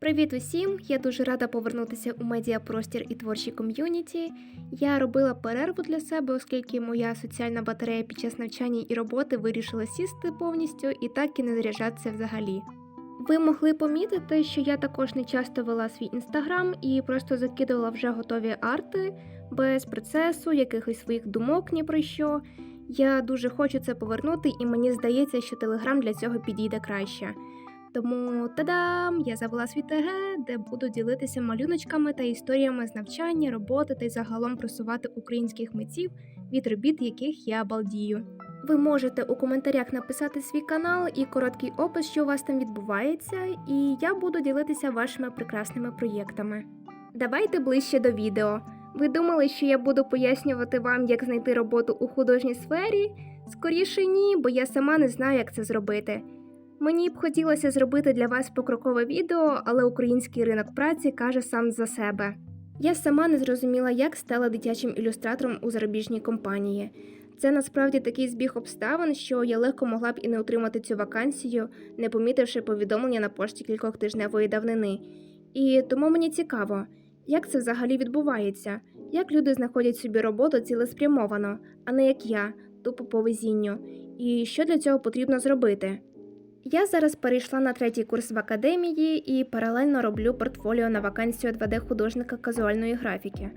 Привіт усім! Я дуже рада повернутися у медіапростір і творчі ком'юніті. Я робила перерву для себе, оскільки моя соціальна батарея під час навчання і роботи вирішила сісти повністю і так і не заряджатися взагалі. Ви могли помітити, що я також не часто вела свій інстаграм і просто закидувала вже готові арти без процесу, якихось своїх думок ні про що. Я дуже хочу це повернути, і мені здається, що телеграм для цього підійде краще. Тому та-дам! Я завела свій ТГ, де буду ділитися малюночками та історіями з навчання, роботи та й загалом просувати українських митців, від робіт яких я балдію. Ви можете у коментарях написати свій канал і короткий опис, що у вас там відбувається, і я буду ділитися вашими прекрасними проєктами. Давайте ближче до відео. Ви думали, що я буду пояснювати вам, як знайти роботу у художній сфері? Скоріше ні, бо я сама не знаю, як це зробити. Мені б хотілося зробити для вас покрокове відео, але український ринок праці каже сам за себе. Я сама не зрозуміла, як стала дитячим ілюстратором у зарубіжній компанії. Це насправді такий збіг обставин, що я легко могла б і не отримати цю вакансію, не помітивши повідомлення на пошті кількох тижневої давнини. І тому мені цікаво, як це взагалі відбувається, як люди знаходять собі роботу цілеспрямовано, а не як я, тупо по везінню, і що для цього потрібно зробити. Я зараз перейшла на третій курс в академії і паралельно роблю портфоліо на вакансію 2D-художника казуальної графіки.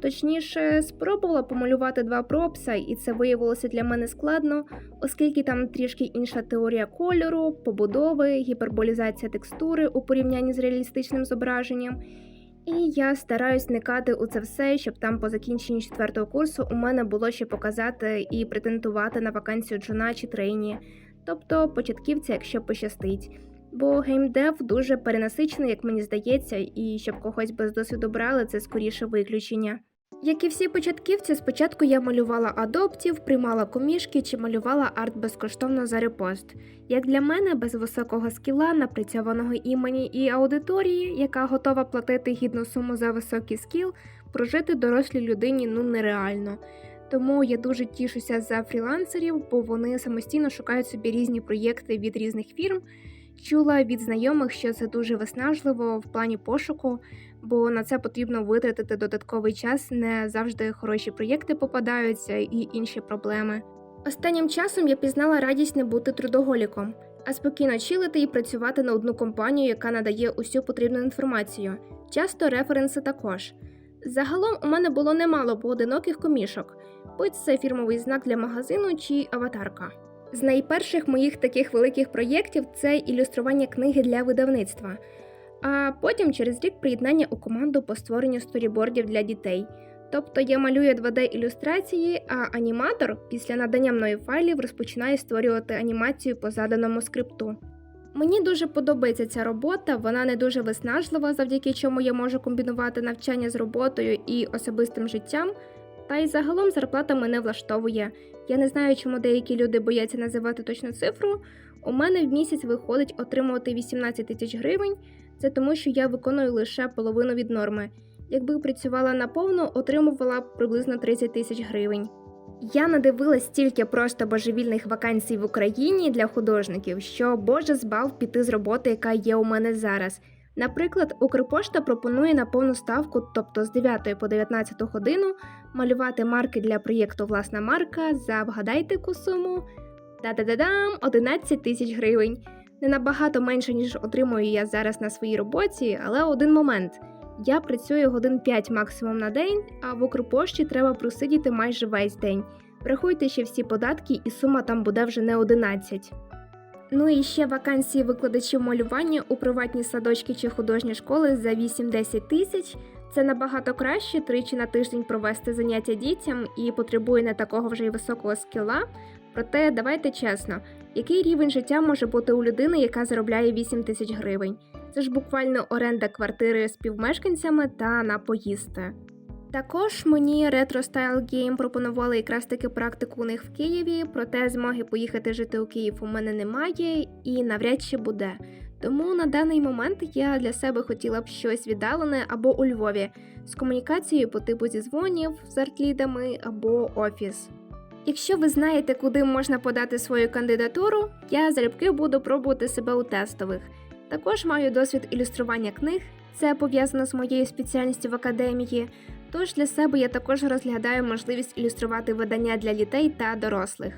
Точніше, спробувала помалювати два пропса, і це виявилося для мене складно, оскільки там трішки інша теорія кольору, побудови, гіперболізація текстури у порівнянні з реалістичним зображенням. І я стараюсь вникати у це все, щоб там по закінченні четвертого курсу у мене було що показати і претендувати на вакансію джуна чи трейні тобто початківця, якщо пощастить. Бо геймдев дуже перенасичений, як мені здається, і щоб когось без досвіду брали, це скоріше виключення. Як і всі початківці, спочатку я малювала адоптів, приймала комішки чи малювала арт безкоштовно за репост. Як для мене, без високого скіла, напрацьованого імені і аудиторії, яка готова платити гідну суму за високий скіл, прожити дорослій людині ну нереально. Тому я дуже тішуся за фрілансерів, бо вони самостійно шукають собі різні проєкти від різних фірм. Чула від знайомих, що це дуже виснажливо в плані пошуку, бо на це потрібно витратити додатковий час, не завжди хороші проєкти попадаються і інші проблеми. Останнім часом я пізнала радість не бути трудоголіком, а спокійно чилити і працювати на одну компанію, яка надає усю потрібну інформацію, часто референси також. Загалом у мене було немало поодиноких комішок, будь це фірмовий знак для магазину чи аватарка. З найперших моїх таких великих проєктів це ілюстрування книги для видавництва, а потім через рік приєднання у команду по створенню сторібордів для дітей. Тобто я малюю 2D-ілюстрації, а аніматор після надання мною файлів розпочинає створювати анімацію по заданому скрипту. Мені дуже подобається ця робота, вона не дуже виснажлива, завдяки чому я можу комбінувати навчання з роботою і особистим життям. Та й загалом зарплата мене влаштовує. Я не знаю, чому деякі люди бояться називати точну цифру. У мене в місяць виходить отримувати 18 тисяч гривень. Це тому, що я виконую лише половину від норми. Якби працювала наповну, отримувала приблизно 30 тисяч гривень. Я надивилась стільки просто божевільних вакансій в Україні для художників, що боже збав піти з роботи, яка є у мене зараз. Наприклад, Укрпошта пропонує на повну ставку, тобто з 9 по 19 годину, малювати марки для проєкту Власна марка за вгадайте яку суму. Та-да-да-дам! 11 тисяч гривень. Не набагато менше, ніж отримую я зараз на своїй роботі, але один момент. Я працюю годин 5 максимум на день, а в Укрпошті треба просидіти майже весь день. Врахуйте ще всі податки, і сума там буде вже не 11. Ну і ще вакансії викладачів малювання у приватні садочки чи художні школи за 8-10 тисяч. Це набагато краще тричі на тиждень провести заняття дітям і потребує не такого вже й високого скіла. Проте давайте чесно, який рівень життя може бути у людини, яка заробляє 8 тисяч гривень? Це ж буквально оренда квартири з співмешканцями та на поїсти. Також мені Retro Style Game пропонували якраз таки практику у них в Києві, проте змоги поїхати жити у Київ у мене немає і навряд чи буде. Тому на даний момент я для себе хотіла б щось віддалене або у Львові з комунікацією по типу зізвонів з артлідами або офіс. Якщо ви знаєте, куди можна подати свою кандидатуру, я залюбки буду пробувати себе у тестових. Також маю досвід ілюстрування книг, це пов'язано з моєю спеціальністю в академії. Тож для себе я також розглядаю можливість ілюструвати видання для дітей та дорослих.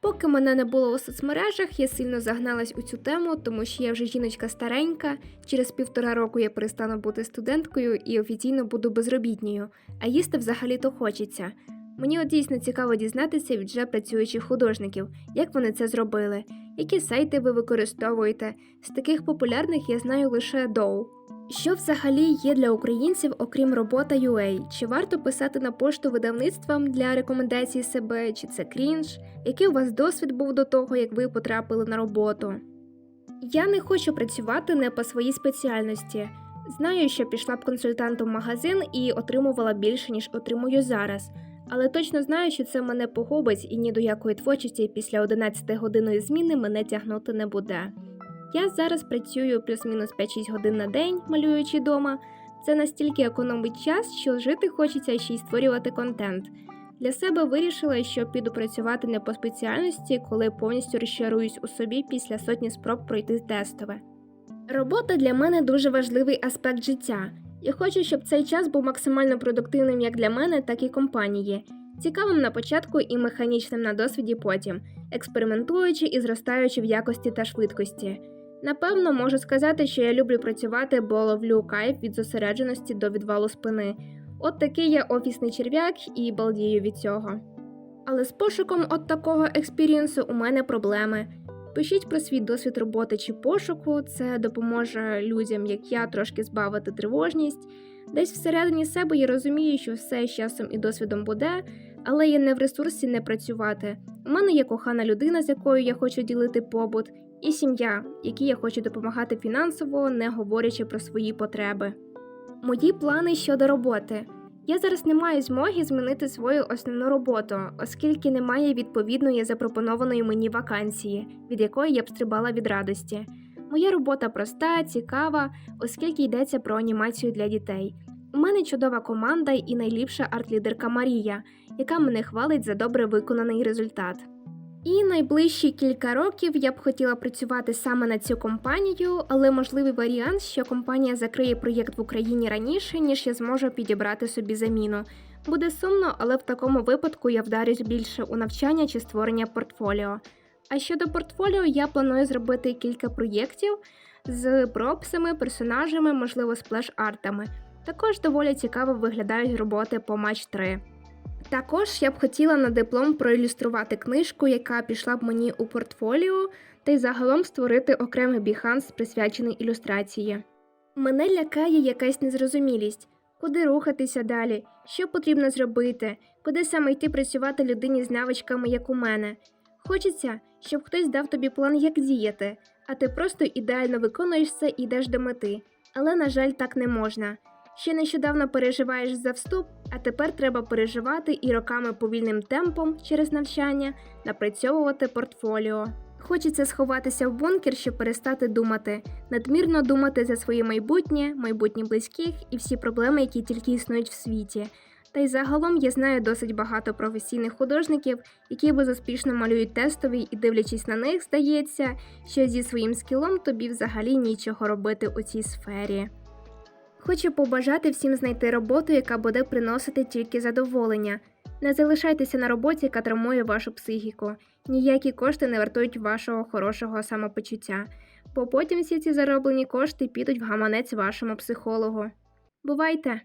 Поки мене не було у соцмережах, я сильно загналась у цю тему, тому що я вже жіночка старенька. Через півтора року я перестану бути студенткою і офіційно буду безробітною, а їсти взагалі-то хочеться. Мені от дійсно цікаво дізнатися від вже працюючих художників, як вони це зробили, які сайти ви використовуєте. З таких популярних я знаю лише Dow. Що взагалі є для українців, окрім робота UA? Чи варто писати на пошту видавництвам для рекомендацій себе, чи це крінж? Який у вас досвід був до того, як ви потрапили на роботу? Я не хочу працювати не по своїй спеціальності. Знаю, що пішла б консультантом в магазин і отримувала більше, ніж отримую зараз. Але точно знаю, що це мене погубить і ні до якої творчості після 11 годинної зміни мене тягнути не буде. Я зараз працюю плюс-мінус 5-6 годин на день, малюючи вдома. Це настільки економить час, що жити хочеться ще й створювати контент. Для себе вирішила, що піду працювати не по спеціальності, коли повністю розчаруюсь у собі після сотні спроб пройти тестове. Робота для мене дуже важливий аспект життя. Я хочу, щоб цей час був максимально продуктивним як для мене, так і компанії. Цікавим на початку і механічним на досвіді потім, експериментуючи і зростаючи в якості та швидкості. Напевно, можу сказати, що я люблю працювати, бо ловлю кайф від зосередженості до відвалу спини. От такий я офісний черв'як і балдію від цього. Але з пошуком от такого експірієнсу у мене проблеми. Пишіть про свій досвід роботи чи пошуку, це допоможе людям, як я, трошки збавити тривожність. Десь всередині себе я розумію, що все з часом і досвідом буде, але я не в ресурсі не працювати. У мене є кохана людина, з якою я хочу ділити побут, і сім'я, якій я хочу допомагати фінансово, не говорячи про свої потреби. Мої плани щодо роботи. Я зараз не маю змоги змінити свою основну роботу, оскільки немає відповідної запропонованої мені вакансії, від якої я б стрибала від радості. Моя робота проста, цікава, оскільки йдеться про анімацію для дітей. У мене чудова команда і найліпша арт-лідерка Марія, яка мене хвалить за добре виконаний результат. І найближчі кілька років я б хотіла працювати саме на цю компанію, але можливий варіант, що компанія закриє проєкт в Україні раніше, ніж я зможу підібрати собі заміну. Буде сумно, але в такому випадку я вдарюсь більше у навчання чи створення портфоліо. А щодо портфоліо, я планую зробити кілька проєктів з пропсами, персонажами, можливо, сплеш-артами. Також доволі цікаво виглядають роботи по матч 3. Також я б хотіла на диплом проілюструвати книжку, яка пішла б мені у портфоліо, та й загалом створити окремий біханс, присвячений ілюстрації. Мене лякає якась незрозумілість, куди рухатися далі, що потрібно зробити, куди саме йти працювати людині з навичками, як у мене. Хочеться, щоб хтось дав тобі план, як діяти, а ти просто ідеально виконуєш це і йдеш до мети. Але, на жаль, так не можна. Ще нещодавно переживаєш за вступ, а тепер треба переживати і роками повільним темпом через навчання напрацьовувати портфоліо. Хочеться сховатися в бункер, щоб перестати думати, надмірно думати за своє майбутнє, майбутнє близьких і всі проблеми, які тільки існують в світі. Та й загалом я знаю досить багато професійних художників, які безуспішно малюють тестові, і дивлячись на них, здається, що зі своїм скілом тобі взагалі нічого робити у цій сфері. Хочу побажати всім знайти роботу, яка буде приносити тільки задоволення. Не залишайтеся на роботі, яка травмує вашу психіку. Ніякі кошти не вартують вашого хорошого самопочуття, бо потім всі ці зароблені кошти підуть в гаманець вашому психологу. Бувайте!